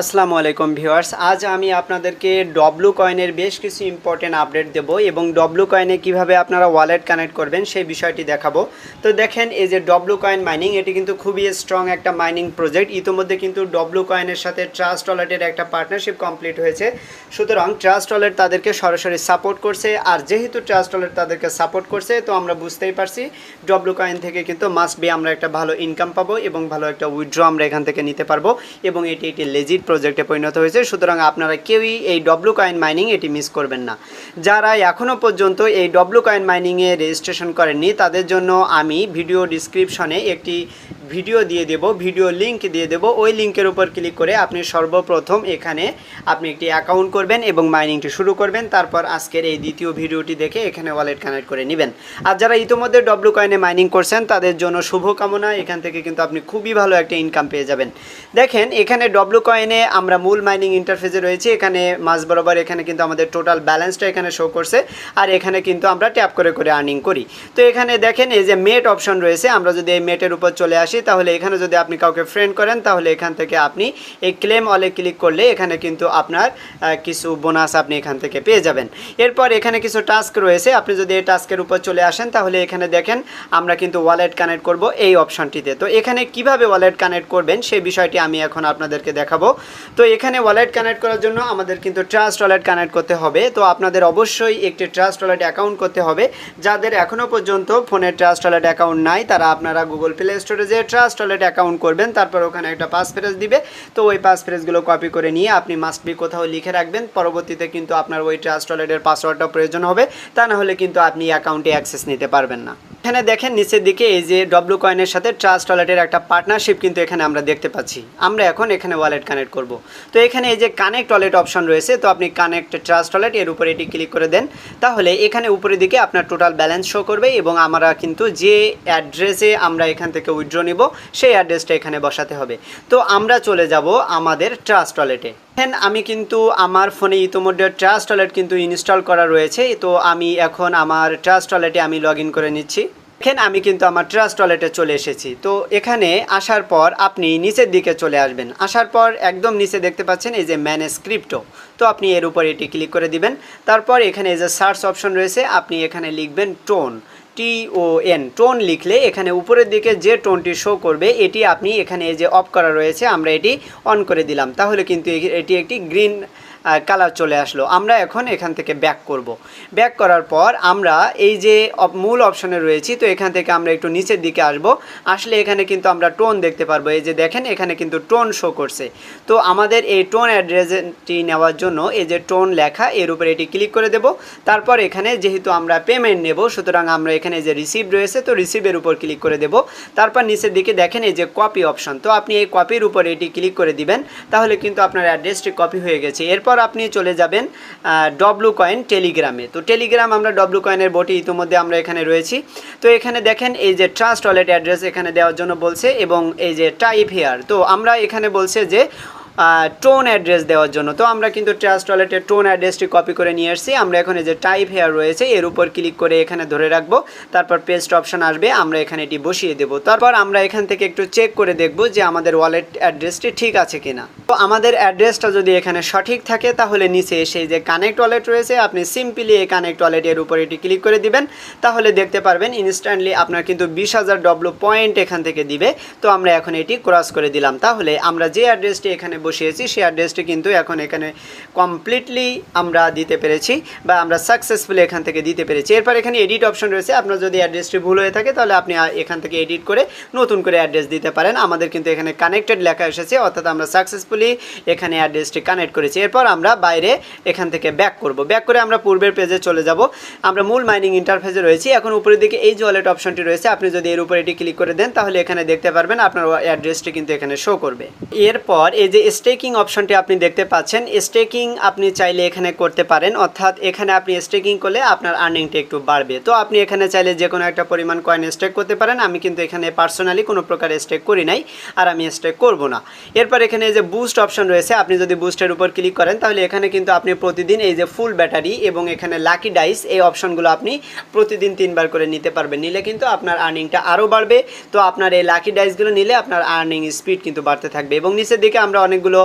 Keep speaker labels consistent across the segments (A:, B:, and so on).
A: আসসালামু আলাইকুম ভিউয়ার্স। আজ আমি আপনাদেরকে ডব্লু কয়েনের বেশ কিছু ইম্পর্টেন্ট আপডেট দেব এবং ডব্লু কয়েনে কীভাবে আপনারা ওয়ালেট কানেক্ট করবেন সেই বিষয়টি দেখাবো। তো দেখেন, এই যে ডব্লু কয়েন মাইনিং এটি কিন্তু খুবই স্ট্রং একটা মাইনিং প্রজেক্ট ইতিমধ্যে কিন্তু ডব্লু কয়েনের সাথে ট্রাস্ট ওয়ালেটের একটা পার্টনারশিপ কমপ্লিট হয়েছে। সুতরাং ট্রাস্ট ওয়ালেট তাদেরকে সরাসরি সাপোর্ট করছে আর যেহেতু ট্রাস্ট ওয়ালেট তাদেরকে সাপোর্ট করছে, তো আমরা বুঝতেই পারছি ডব্লু কয়েন থেকে কিন্তু মাস্ট বি আমরা একটা ভালো ইনকাম পাবো এবং ভালো একটা উইথড্র আমরা এখান থেকে নিতে পারব এবং এটি একটি লেজিট প্রজেক্টে পরিণত হয়েছে, সুতরাং আপনারা কেউই এই ডব্লু কয়েন মাইনিং এটি মিস করবেন না। যারা এখনও পর্যন্ত এই ডব্লু কয়েন মাইনিংয়ে রেজিস্ট্রেশন করেননি, তাদের জন্য আমি ভিডিও ডিসক্রিপশনে একটি ভিডিও দিয়ে দেব ভিডিও লিংক দিয়ে দেব। ওই লিঙ্কের উপর ক্লিক করে আপনি সর্বপ্রথম এখানে আপনি একটি অ্যাকাউন্ট করবেন এবং মাইনিংটি শুরু করবেন। তারপর আজকের এই দ্বিতীয় ভিডিওটি দেখে এখানে ওয়ালেট কানেক্ট করে নেবেন। আর যারা ইতিমধ্যে ডব্লু কয়েনে মাইনিং করছেন, তাদের জন্য শুভকামনা। এখান থেকে কিন্তু আপনি খুবই ভালো একটা ইনকাম পেয়ে যাবেন। দেখেন, এখানে ডব্লু কয়েনে আমরা মূল মাইনিং ইন্টারফেসে রয়েছি। এখানে মাঝ বরাবর এখানে কিন্তু আমাদের টোটাল ব্যালেন্সটা এখানে শো করছে। আর এখানে কিন্তু আমরা ট্যাপ করে করে আর্নিং করি। তো এখানে দেখেন, এই যে মেট অপশন রয়েছে। আমরা যদি এই মেটের উপর চলে আসি তাহলে এখানে যদি আপনি কাউকে ফ্রেন্ড করেন, তাহলে এখান থেকে আপনি এই ক্লেম অলে ক্লিক করলে এখানে কিন্তু আপনার কিছু বোনাস আপনি এখান থেকে পেয়ে যাবেন। এরপর এখানে কিছু টাস্ক রয়েছে। আপনি যদি এই টাস্কের উপর চলে আসেন, তাহলে এখানে দেখেন আমরা কিন্তু ওয়ালেট কানেক্ট করব এই অপশনটিতে তো এখানে কীভাবে ওয়ালেট কানেক্ট করবেন, সেই বিষয়টি আমি এখন আপনাদেরকে দেখাবো। তো এখানে ওয়ালেট কানেক্ট করার জন্য আমাদের কিন্তু ট্রাস্ট ওয়ালেট কানেক্ট করতে হবে। তো আপনাদের অবশ্যই একটি ট্রাস্ট ওয়ালেট অ্যাকাউন্ট করতে হবে। যাদের এখনও পর্যন্ত ফোনে ট্রাস্ট ওয়ালেট অ্যাকাউন্ট নাই, তারা আপনারা গুগল প্লে স্টোরে যে ট্রাস্ট ওয়ালেট অ্যাকাউন্ট করবেন, তারপর ওখানে একটা পাস ফ্রেজ দিবে। তো ওই পাস ফ্রেজগুলো কপি করে নিয়ে আপনি মাস্ট বি কোথাও লিখে রাখবেন। পরবর্তীতে কিন্তু আপনার ওই ট্রাস্ট ওয়ালেটের পাসওয়ার্ডটা প্রয়োজন হবে। তা না হলে কিন্তু আপনি অ্যাকাউন্টে অ্যাক্সেস নিতে পারবেন না। এখানে দেখেন, নিচের দিকে এই যে ডব্লু কয়েনের সাথে ট্রাস্ট ওয়ালেটের একটা পার্টনারশিপ কিন্তু এখানে আমরা দেখতে পাচ্ছি। আমরা এখন এখানে ওয়ালেট কানেক্ট করব। তো এখানে এই যে কানেক্ট ওয়ালেট অপশন রয়েছে, তো আপনি কানেক্ট ট্রাস্ট ওয়ালেট এর উপরে এটি ক্লিক করে দেন। তাহলে এখানে উপরের দিকে আপনার টোটাল ব্যালেন্স শো করবে এবং আমরা কিন্তু যে অ্যাড্রেসে আমরা এখান থেকে উইথড্র নিব, সেই অ্যাড্রেসটা এখানে বসাতে হবে। তো আমরা চলে যাব আমাদের ট্রাস্ট ওয়ালেটে দেখেন, আমি কিন্তু আমার ফোনে ইতিমধ্যে ট্রাস্ট ওয়ালেট কিন্তু ইনস্টল করা রয়েছে। তো আমি এখন আমার ট্রাস্ট ওয়ালেটে আমি লগ করে নিচ্ছি। দেখেন, আমি কিন্তু আমার ট্রাস্ট ওয়ালেটে চলে এসেছি। তো এখানে আসার পর আপনি নিচের দিকে চলে আসবেন। আসার পর একদম নিচে দেখতে পাচ্ছেন এই যে ম্যানেজ ক্রিপ্টো তো আপনি এর উপর এটি ক্লিক করে দিবেন। তারপর এখানে এই যে সার্চ অপশন রয়েছে, আপনি এখানে লিখবেন TON T O N TON লিখলে এখানে উপরের দিকে যে টোনটি শো করবে, এটি আপনি এখানে যে অফ করা রয়েছে, আমরা এটি অন করে দিলাম। তাহলে কিন্তু এটি একটি গ্রিন কালার চলে আসলো। আমরা এখন এখান থেকে ব্যাক করব। ব্যাক করার পর আমরা এই যে মূল অপশনে রয়েছি, তো এখান থেকে আমরা একটু নিচের দিকে আসব। আসলে এখানে কিন্তু আমরা টোন দেখতে পারব। এই যে দেখেন, এখানে কিন্তু টোন শো করছে। তো আমাদের এই টোন অ্যাড্রেসটি নেওয়ার জন্য এই যে টোন লেখা, এর উপরে এটি ক্লিক করে দেব। তারপর এখানে যেহেতু আমরা পেমেন্ট নেব, সুতরাং আমরা এখানে যে রিসিভ রয়েছে, তো রিসিভের উপর ক্লিক করে দেব। তারপর নিচের দিকে দেখেন এই যে কপি অপশন তো আপনি এই কপির উপর এটি ক্লিক করে দিবেন, তাহলে কিন্তু আপনার অ্যাড্রেসটি কপি হয়ে গেছে। এরপর আপনি চলে যাবেন ডব্লু কয়েন টেলিগ্রামে তো টেলিগ্রাম আমরা ডব্লু কয়েনের বটি ইতিমধ্যে আমরা এখানে রয়েছি। তো এখানে দেখেন এই যে ট্রাস্ট ওয়ালেট অ্যাড্রেস এখানে দেওয়ার জন্য বলছে এবং এই যে টাইপ হেয়ার তো আমরা এখানে বলছে যে টোন অ্যাড্রেস দেওয়ার জন্য। তো আমরা কিন্তু ট্রাস্ট ওয়ালেটের টোন অ্যাড্রেসটি কপি করে নিয়ে আসছি। আমরা এখানে যে টাইপ হেয়ার রয়েছে, এর উপর ক্লিক করে এখানে ধরে রাখব। তারপর পেস্ট অপশন আসবে, আমরা এখানে এটি বসিয়ে দেবো। তারপর আমরা এখান থেকে একটু চেক করে দেখব যে আমাদের ওয়ালেট অ্যাড্রেসটি ঠিক আছে কিনা। তো আমাদের অ্যাড্রেসটা যদি এখানে সঠিক থাকে, তাহলে নিচে এসে যে কানেক্ট ওয়ালেট রয়েছে, আপনি সিম্পলি এই কানেক্ট ওয়ালেটের উপর এটি ক্লিক করে দিবেন। তাহলে দেখতে পারবেন ইনস্ট্যান্টলি আপনার কিন্তু বিশ হাজার ডব্লু পয়েন্ট এখান থেকে দিবে। তো আমরা এখন এটি ক্রস করে দিলাম। তাহলে আমরা যে অ্যাড্রেসটি এখানে বসিয়েছি, সেই অ্যাড্রেসটি কিন্তু এখন এখানে কমপ্লিটলি আমরা দিতে পেরেছি বা আমরা সাকসেসফুলি এখান থেকে দিতে পেরেছি। এরপর এখানে এডিট অপশন রয়েছে। আপনার যদি অ্যাড্রেসটি ভুল হয়ে থাকে, তাহলে আপনি এখান থেকে এডিট করে নতুন করে অ্যাড্রেস দিতে পারেন। আমাদের কিন্তু এখানে কানেক্টেড লেখা এসেছে, অর্থাৎ আমরা সাকসেসফুলি এখানে অ্যাড্রেসটি কানেক্ট করেছি। এরপর আমরা বাইরে এখান থেকে ব্যাক করব। ব্যাক করে আমরা পূর্বের পেজে চলে যাব। আমরা মূল মাইনিং ইন্টারফেসে রয়েছি। এখন উপরের দিকে এই যে ওয়ালেট অপশনটি রয়েছে, আপনি যদি এর উপরে এটি ক্লিক করে দেন, তাহলে এখানে দেখতে পারবেন আপনার অ্যাড্রেসটি কিন্তু এখানে শো করবে। এরপর এই যে স্টেকিং অপশনটি আপনি দেখতে পাচ্ছেন। স্টেকিং আপনি চাইলে এখানে করতে পারেন, অর্থাৎ এখানে আপনি স্টেকিং করলে আপনার আর্নিংটা একটু বাড়বে। তো আপনি এখানে চাইলে যে কোনো একটা পরিমাণ কয়েন স্টেক করতে পারেন। আমি কিন্তু এখানে পার্সোনালি কোনো প্রকার স্টেক করি নাই আর আমি স্টেক করব না। এরপর এখানে যে বুস্ট অপশন রয়েছে, আপনি যদি বুস্টের উপর ক্লিক করেন, তাহলে এখানে কিন্তু আপনি প্রতিদিন এই যে ফুল ব্যাটারি এবং এখানে লাকি ডাইস এই অপশনগুলো আপনি প্রতিদিন তিনবার করে নিতে পারবেন। নিলে কিন্তু আপনার আর্নিংটা আরও বাড়বে। তো আপনার এই লাকি ডাইসগুলো নিলে আপনার আর্নিং স্পিড কিন্তু বাড়তে থাকবে। এবং নিচের দিকে আমরা অনেক অনেকগুলো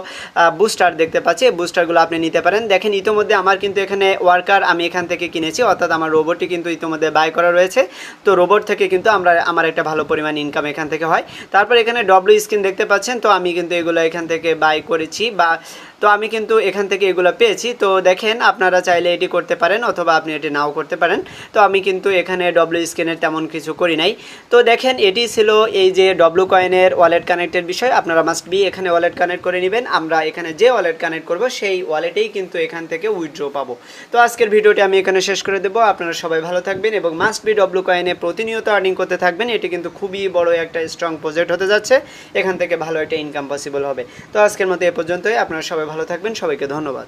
A: বুস্টার দেখতে পাচ্ছি। এই বুস্টারগুলো আপনি নিতে পারেন। দেখেন, ইতোমধ্যে আমার কিন্তু এখানে ওয়ার্কার আমি এখান থেকে কিনেছি, অর্থাৎ আমার রোবটটি কিন্তু ইতোমধ্যে বাই করা রয়েছে। তো রোবট থেকে কিন্তু আমরা, আমার একটা ভালো পরিমাণ ইনকাম এখান থেকে হয়। তারপর এখানে ডব্লিউ স্ক্রিন দেখতে পাচ্ছেন, তো আমি কিন্তু এগুলো এখান থেকে বাই করেছি বা, তো আমি কিন্তু এখান থেকে এগুলো পেয়েছি। তো দেখেন, আপনারা চাইলে এটি করতে পারেন অথবা আপনি এটি নাও করতে পারেন। তো আমি কিন্তু এখানে ডব্লিউ স্ক্রিনের তেমন কিছু করি নাই। তো দেখেন, এটি ছিল এই যে ডব্লু কয়েনের ওয়ালেট কানেক্টের বিষয়। আপনারা মাস্ট বি এখানে ওয়ালেট কানেক্ট করে নেবেন, আমরা এখানে যে ওয়ালেট কানেক্ট করব, সেই ওয়ালেটেই কিন্তু এখান থেকে উইথড্র পাবো। তো আজকের ভিডিওটি আমি এখানে শেষ করে দেবো। আপনারা সবাই ভালো থাকবেন এবং মাস্ট বি ডব্লু কয়েনে প্রতিনিয়ত আর্নিং করতে থাকবেন। এটি কিন্তু খুবই বড় একটা স্ট্রং প্রজেক্ট হতে যাচ্ছে। এখান থেকে ভালো একটা ইনকাম পসিবল হবে। তো আজকের মতো এ পর্যন্তই। আপনারা সবাই ভালো থাকবেন। সবাইকে ধন্যবাদ।